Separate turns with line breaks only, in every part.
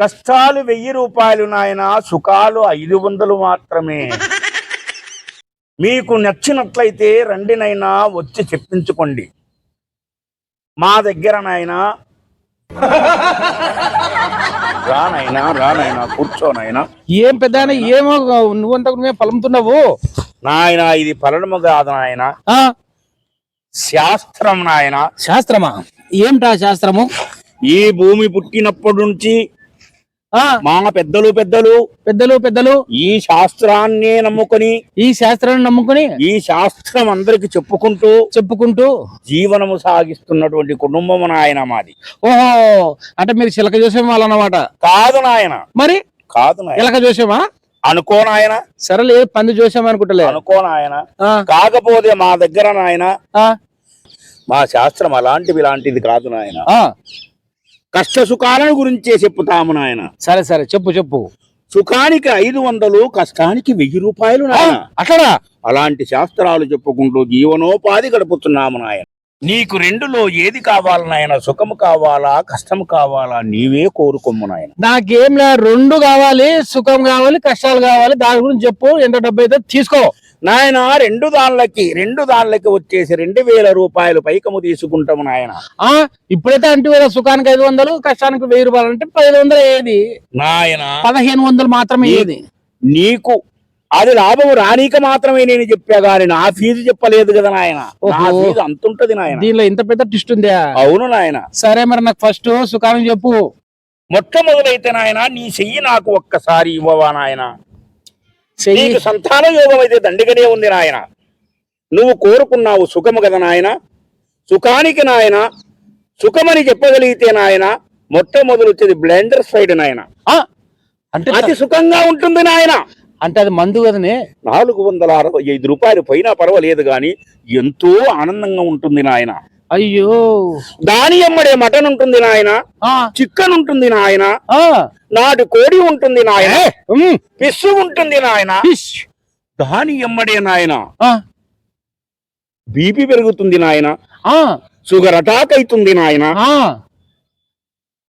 కష్టాలు వెయ్యి రూపాయలు నాయన సుఖాలు ఐదు వందలు మాత్రమే. మీకు నచ్చినట్లయితే రండినైనా వచ్చి చెప్పించుకోండి. మా దగ్గర నాయన. రానైనా రానైనా కూర్చోనైనా
ఏం పెద్ద ఏమో నువ్వంతా నువ్వే పలుముతున్నావు?
నాయన ఇది పలనము కాదు నాయన. శాస్త్రం నాయన.
శాస్త్రమా? ఏమిటా శాస్త్రము?
ఈ భూమి పుట్టినప్పటి నుంచి మా పెద్దలు పెద్దలు
పెద్దలు పెద్దలు.
ఈ శాస్త్రాన్నే నమ్ముకొని
ఈ శాస్త్రాన్ని నమ్ముకుని
ఈ శాస్త్రం అందరికి చెప్పుకుంటూ
చెప్పుకుంటూ.
జీవనము సాగిస్తున్నటువంటి కుటుంబము నాయన మాది.
ఓహో అంటే మీరు చిలక చూసే వాళ్ళన్నమాట
కాదు నాయన.
మరి?
కాదు నాయన.
ఎలక చూసామా
అనుకో నాయన.
సరేలే పంది చూసామా అనుకుంటలే.
అనుకో నాయన.
ఆ,
కాకపోతే మా దగ్గర నాయన
ఆ,
మా శాస్త్రం అలాంటివి ఇలాంటిది కాదు నాయన.
ఆ.
కష్ట సుఖాలను గురించే చెప్పుతాము నాయన.
సరే సరే చెప్పు చెప్పు.
సుఖానికి ఐదు వందలు కష్టానికి వెయ్యి రూపాయలు నాయన.
అట్లనా?
అలాంటి శాస్త్రాలు చెప్పుకుంటూ జీవనోపాధి గడుపుతున్నాము నాయన. నీకు రెండులో ఏది కావాలి నాయన? సుఖము కావాలా కష్టము కావాలా? నీవే కోరుకొమ్ము నాయన.
నాకేం లే రెండు కావాలి సుఖం కావాలి కష్టాలు కావాలి దాని గురించి చెప్పు ఎంత డబ్బు అయితే తీసుకో.
నాయన రెండు దాళ్ళకి రెండు దాళ్ళకి వచ్చేసి రెండు వేల రూపాయలు పైకము తీసుకుంటాము నాయన.
ఆ ఇప్పుడైతే అంటే సుఖానికి ఐదు వందలు కష్టానికి వెయ్యి రూపాయలు అంటే పదిహేను వందలు ఏది?
నాయన
పదిహేను వందలు మాత్రమే ఏది?
నీకు అది లాభము రానీక మాత్రమే నేను చెప్పా గాని నా ఫీజు చెప్పలేదు కదా నాయన. నా. ఫీజు అంతుంటది నాయన.
దీనిలో ఇంత పెద్ద టిస్ట్ ఉందా?
అవును నాయన.
సరే మరి నాకు ఫస్ట్ సుఖానికి చెప్పు.
మొట్టమొదలైతే నాయన నీ చెయ్యి నాకు ఒక్కసారి ఇవ్వవా నాయన? నీకు సంతాన యోగం అయితే దండిగానే ఉంది నాయన. నువ్వు కోరుకున్నావు సుఖము కదా నాయన. సుఖానికి నాయన. సుఖమని చెప్పగలిగితే నాయన మొట్టమొదలు వచ్చేది బ్లెండర్ సైడ్ నాయన.
అంటే
అతి సుఖంగా ఉంటుంది నాయన.
అంటే అది మందు కదనే.
నాలుగు వందల అరవై ఐదు రూపాయలు పోయినా పర్వాలేదు గాని ఎంతో ఆనందంగా ఉంటుంది నాయన.
అయ్యో.
దాని ఎమ్మడే మటన్ ఉంటుంది నాయన. చికెన్ ఉంటుంది నాయన. నాటి కోడి ఉంటుంది నాయన.
ఉమ్,
పిస్సు ఉంటుంది నాయన. దాని ఎమ్మడే నాయన.
ఆ.
బీపీ పెరుగుతుంది నాయన.
ఆ.
షుగర్ అటాక్ అవుతుంది నాయన.
ఆ.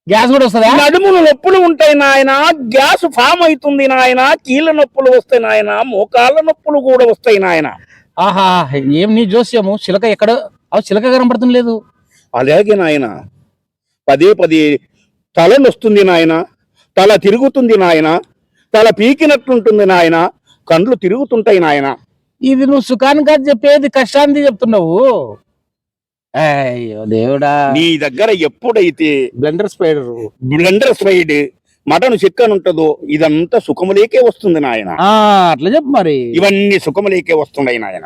గ్యాస్ కూడా వస్తుందా?
నడుములు నొప్పులు ఉంటాయి నాయన. గ్యాస్ ఫామ్ అవుతుంది నాయన. కీళ్ళ నొప్పులు వస్తాయి నాయన. మోకాళ్ళ నొప్పులు కూడా వస్తాయి నాయన.
ఆహా ఏం నీ జోస్యము? చిలక ఎక్కడ? ఆ చిలక కనపడుతుంది లేదు.
అలాగే నాయన. పదే పదే తల నొస్తుంది నాయన. తల తిరుగుతుంది నాయన తల పీకినట్లుంటుంది నాయన కండ్లు తిరుగుతుంటాయి నాయన.
ఇది నువ్వు సుఖానికి కాదు చెప్పేది కష్టానికి చెప్తున్నావు. అయ్యో దేవుడా.
నీ దగ్గర ఎప్పుడైతే
బ్లెండర్ స్పైడర్
బ్లెండర్ స్పైడ్ మటన్ చిక్కన్ ఉంటుందో ఇదంతా సుఖములేకే వస్తుంది నాయన.
అట్లా చెప్పు మరి.
ఇవన్నీ సుఖములేకే వస్తున్నాయి నాయన.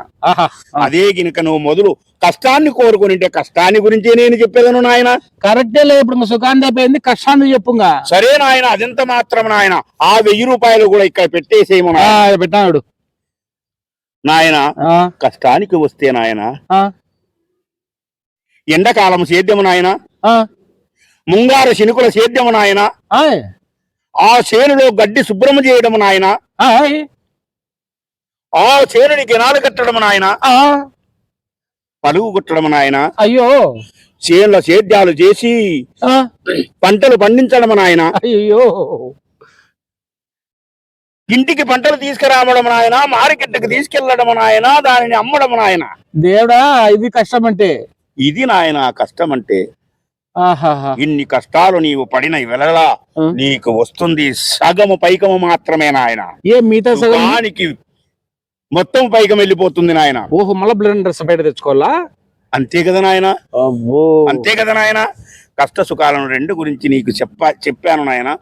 అదే గినక నువ్వు మొదలు కష్టాన్ని కోరుకునింటే కష్టాన్ని గురించే నేను చెప్పేదను నాయన.
కరెక్టే ఇప్పుడు సుఖాన్ని అయిపోయింది కష్టాన్ని చెప్పుగా
సరే నాయన అదెంత మాత్రం నాయన. ఆ వెయ్యి రూపాయలు కూడా ఇక్కడ పెట్టేసేమో.
పెట్టాడు
నాయన కష్టానికి వస్తే నాయన. ఎండాకాలం సేద్యము నాయన. ముంగారు శనుకుల సేద్యము నాయన. ఆ చేనులో గడ్డి శుభ్రము చేయడము నాయన. ఆ చేనుని గినాలు కట్టడము నాయన.
ఆ,
పలుగు కుట్టడము నాయన.
అయ్యో.
చేనుల సేద్యాలు చేసి పంటలు పండించడము నాయన.
అయ్యో
ఇంటికి పంటలు తీసుకురావడం నాయన మార్కెట్కి తీసుకెళ్ళడం నాయన దానిని అమ్మడం నాయన.
దేవుడా ఇది కష్టం అంటే
ఇది నాయన కష్టం అంటే ఇన్ని కష్టాలు నీవు పడిన
ఆ.
నీకు వస్తుంది సగము పైకము మాత్రమే నాయన.
ఏ మిగతా సగం?
దానికి మొత్తం పైకం వెళ్ళిపోతుంది నాయన.
ఓహో మళ్ళీ బ్లెండర్ బయట తెచ్చుకోవాలా?
అంతే కదా నాయన. అంతే కదా నాయన. కష్ట సుఖాలను రెండు గురించి నీకు చెప్ప చెప్పాను నాయన.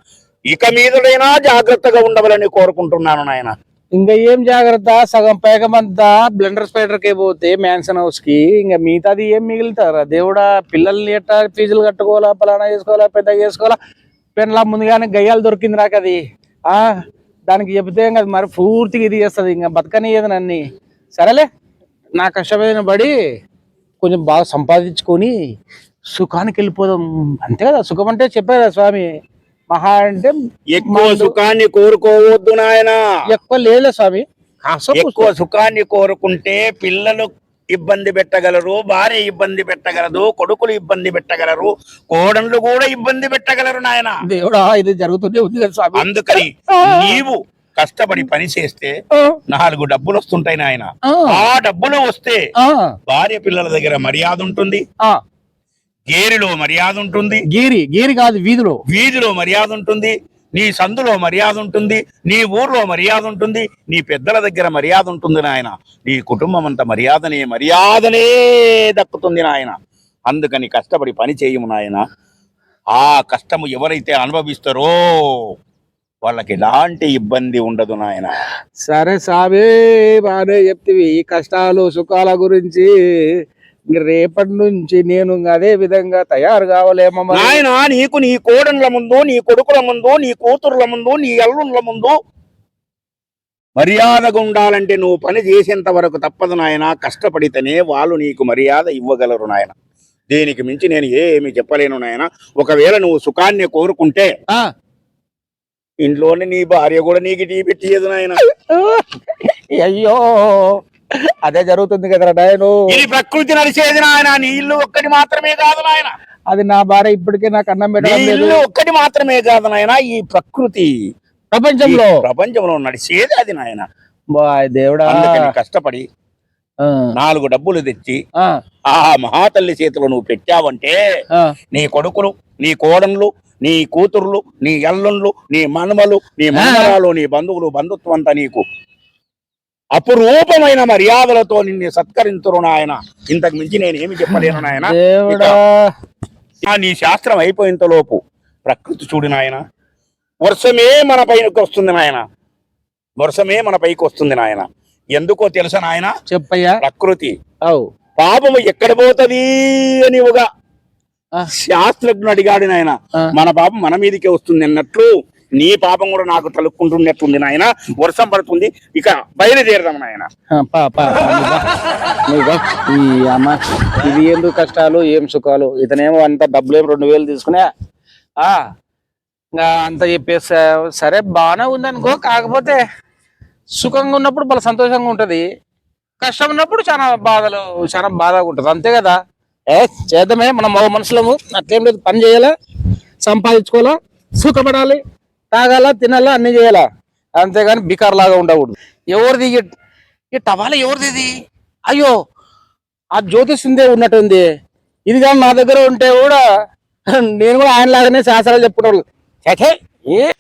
ఇక మీదడైనా జాగ్రత్తగా ఉండవాలని కోరుకుంటున్నాను నాయన.
ఇంకా ఏం జాగ్రత్త? సగం పేకమంతా బ్లెండర్ స్పైడర్కి పోతే మ్యాన్సన్ హౌస్కి ఇంకా మిగతాది ఏం మిగులుతారా? దేవుడా పిల్లల్ని ఎట్టా ఫీజులు కట్టుకోవాలా పలానా చేసుకోవాలా పెద్ద చేసుకోవాలా? పెన్లా ముందుగానే గయ్యాలు దొరికింది నాకు అది. దానికి చెబితే ఇంకా అది మరి పూర్తిగా ఇది చేస్తుంది. ఇంకా బతకనియదు నన్ను. సరేలే నా కష్టమైన పడి కొంచెం బాగా సంపాదించుకొని సుఖానికి వెళ్ళిపోదాం. అంతే కదా సుఖం అంటే చెప్పారు స్వామి. మహా అంటే
ఎక్కువ సుఖాన్ని కోరుకోవద్దు నాయన.
ఎక్కువ లేదులే స్వామి.
ఎక్కువ సుఖాన్ని కోరుకుంటే పిల్లలు ఇబ్బంది పెట్టగలరు భార్య ఇబ్బంది పెట్టగలదు కొడుకులు ఇబ్బంది పెట్టగలరు కోడళ్ళు కూడా ఇబ్బంది పెట్టగలరు నాయన.
దేవుడా ఇది జరుగుతూనే ఉంది కదా స్వామి.
అందుకని నీవు కష్టపడి పని చేస్తే నాలుగు డబ్బులు వస్తుంటాయి నాయన.
ఆ,
డబ్బులు వస్తే భార్య పిల్లల దగ్గర మర్యాద ఉంటుంది. గేరిలో మర్యాద ఉంటుంది.
గీరి గీరి కాదు వీధిలో.
వీధిలో మర్యాద ఉంటుంది. నీ సందులో మర్యాద ఉంటుంది. నీ ఊర్లో మర్యాద ఉంటుంది. నీ పెద్దల దగ్గర మర్యాద ఉంటుంది నాయన. నీ కుటుంబం అంత మర్యాదనే మర్యాదనే దక్కుతుంది నాయన. అందుకని కష్టపడి పని చేయము నాయన. ఆ కష్టము ఎవరైతే అనుభవిస్తారో వాళ్ళకి ఎలాంటి ఇబ్బంది ఉండదు నాయన.
సరే సాబే బాగానే చెప్తివి. ఈ కష్టాలు సుఖాల గురించి రేపటి నుంచి నేను ఇంక అదే విధంగా తయారు కావాలేమో.
నాయన నీకు నీ కోడన్ల ముందు నీ కొడుకుల ముందు నీ కూతుర్ల ముందు నీ అల్లుళ్ళ ముందు మర్యాదగా ఉండాలంటే నువ్వు పని చేసేంత వరకు తప్పదు నాయన. కష్టపడితేనే వాళ్ళు నీకు మర్యాద ఇవ్వగలరు నాయన. దీనికి మించి నేను ఏమి చెప్పలేను నాయన. ఒకవేళ నువ్వు సుఖాన్ని కోరుకుంటే
ఆ,
ఇంట్లోనే నీ భార్య కూడా నీకు టీ పెట్టియదు నాయన.
అయ్యో అదే జరుగుతుంది కదరా నాయను.
ప్రకృతి నడిచేది నాయన నీ ఇల్లు ఒక్కటి మాత్రమే కాదు నాయన.
అది నా భార్య ఇప్పటికే నాకు అన్నం పెట్టడం లేదు.
ఇల్లు ఒక్కటి మాత్రమే కాదు నాయన ఈ ప్రకృతి.
ప్రపంచంలో.
ప్రపంచంలో నడిచేది అది నాయన.
దేవుడా.
కష్టపడి నాలుగు డబ్బులు తెచ్చి
ఆ,
మహాతల్లి చేతిలో నువ్వు పెట్టావంటే. నీ కొడుకులు నీ కోడన్లు నీ కూతుర్లు నీ అల్లుళ్ళు నీ మనుమలు నీ మనమరాలు నీ బంధువులు బంధుత్వం అంతా నీకు. అపురూపమైన మర్యాదలతో నిన్ను సత్కరింతురు నాయన. ఇంతకు మించి నేను ఏమి చెప్పలేను నాయన. నీ శాస్త్రం అయిపోయేంత లోపు ప్రకృతి చూడు నాయన. వర్షమే మన పైకి వస్తుంది నాయన. వర్షమే మన పైకి వస్తుంది నాయన. ఎందుకో తెలుసా నాయన?
చెప్పయ్యా.
ప్రకృతి. పాపము ఎక్కడ పోతది అని ఒక. శాస్త్రజ్ఞుడు అడిగాడు నాయన. మన పాపం మన మీదకే వస్తుంది అన్నట్లు నీ పాపం కూడా నాకు తలుక్కుంటున్నట్టుంది నాయన. వర్షం పడుతుంది. ఇక బయలుదేరదాం నాయన.
ఈ అమ్మ ఇది ఎందుకు కష్టాలు ఏం సుఖాలు? ఇతనేమో అంత డబ్బులు ఏం రెండు వేలు తీసుకునే ఆ అంత చెప్పేసా సరే బాగానే ఉందనుకో కాకపోతే సుఖంగా ఉన్నప్పుడు బాగా సంతోషంగా ఉంటది. కష్టం ఉన్నప్పుడు చాలా బాధలు చాలా బాధగా ఉంటది. అంతే కదా? ఏ చేద్దామే మన మగ మనుషులము అట్లేం లేదు. పని చేయాలా? సంపాదించుకోవాలా? సుఖపడాలి. తాగాల తినాలా అన్ని చేయాలా? అంతేగాని బికార్ లాగా ఉండకూడదు. ఎవరిది ఈ- టవాల ఎవరిది ఇది? అయ్యో ఆ జ్యోతిష్ందే ఉన్నట్టుంది. ఇది కానీ నా దగ్గర ఉంటే కూడా నేను కూడా ఆయన లాగానే శాస్త్రాలు చెప్పుకున్నాడు వాళ్ళు ఏ?